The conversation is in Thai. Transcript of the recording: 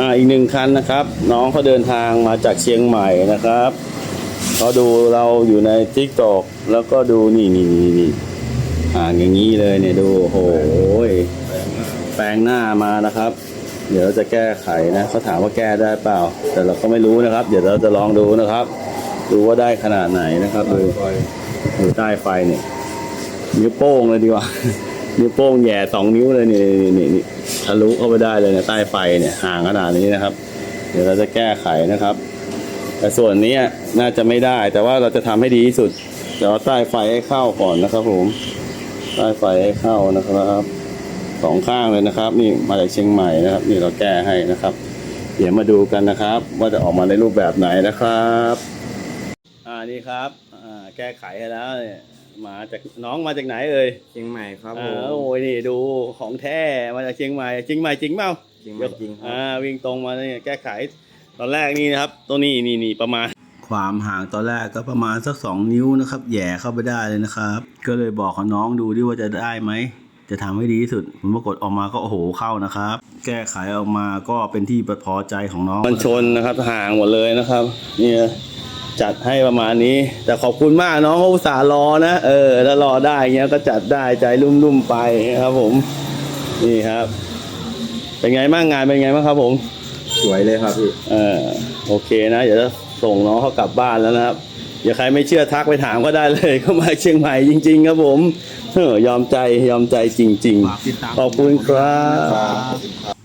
อ่าอีกหนึ่งคันนะครับ น้องเขาเดินทางมาจากเชียงใหม่นะครับเขาดูเราอยู่ในทิกตอกแล้วก็ดูนี่นี่นี่นี่อ่างอย่างนี้เลยเนี่ยดูโอ้โหแปลงหน้ามานะครับ เดี๋ยวเราจะแก้ไขนะเขาถามว่าแก้ได้เปล่า แต่เราก็ไม่รู้นะครับ เดี๋ยวเราจะลองดูนะครับ ดูว่าได้ขนาดไหนนะครับดูดูใต้ไฟเนี่ยนิ้วโป้งเลยดีกว่านิ้วโป้งแย่สองนิ้วเลยนี่นี่นี่ ทะลุเข้าไปได้เลยเนี่ยใต้ไฟเนี่ยห่างขนาดนี้นะครับ เดี๋ยวเราจะแก้ไขนะครับ แต่ส่วนนี้น่าจะไม่ได้ แต่ว่าเราจะทำให้ดีที่สุดเดี๋ยวใต้ไฟให้เข้าก่อนนะครับ ผมใต้ไฟให้เข้านะครับสองข้างเลยนะครับ นี่มาจากเชียงใหม่นะครับ นี่เราแก้ให้นะครับ เดี๋ยวมาดูกันนะครับ ว่าจะออกมาในรูปแบบไหนนะครับ อ่านี่ครับอ่าแก้ไขให้แล้วเนี่ย มาจากน้องมาจากไหนเอ่ยเชียงใหม่ครับผอ่ามโอ้ยนี่ดูของแท้มาจากเชียงใหม่จริงใหม่จริงเปล่าจริงไหมจริงครัอ่าบวิ่งตรงมาเนี่ยแก้ไขตอนแรกนี่นะครับตรงนี้นี่นี่ประมาณ ความห่างตอนแรกก็ประมาณสักสองนิ้วนะครับแหย่เข้าไปได้เลยนะครับ ก็เลยบอกกับน้องดูดิว่าจะได้ไหม จะทำให้ดีที่สุดผลปรากฏออกมาก็โอ้โหเข้านะครับ แก้ไขออกมาก็เป็นที่พอใจของน้อง มันชนนะครับห่างหมดเลยนะครับ เนี่ย จัดให้ประมาณนี้ แต่ขอบคุณมากน้องเขาอุตส่าห์รอนะ เออถ้ารอได้เงี้ยก็จัดได้ใจรุ่มๆไปครับ ผม นี่ครับ เป็นไงบ้างงานเป็นไงบ้างครับผม สวยเลยครับพี่เออโอเคนะเดี๋ยวจะส่งน้องเขากลับบ้านแล้วนะครับอย่าใครไม่เชื่อทักไปถามก็ได้เลยเข้ามาเชียงใหม่จริง ๆ ครับผมเออยอมใจยอมใจจริงฝากติดตามๆขอบคุณครับ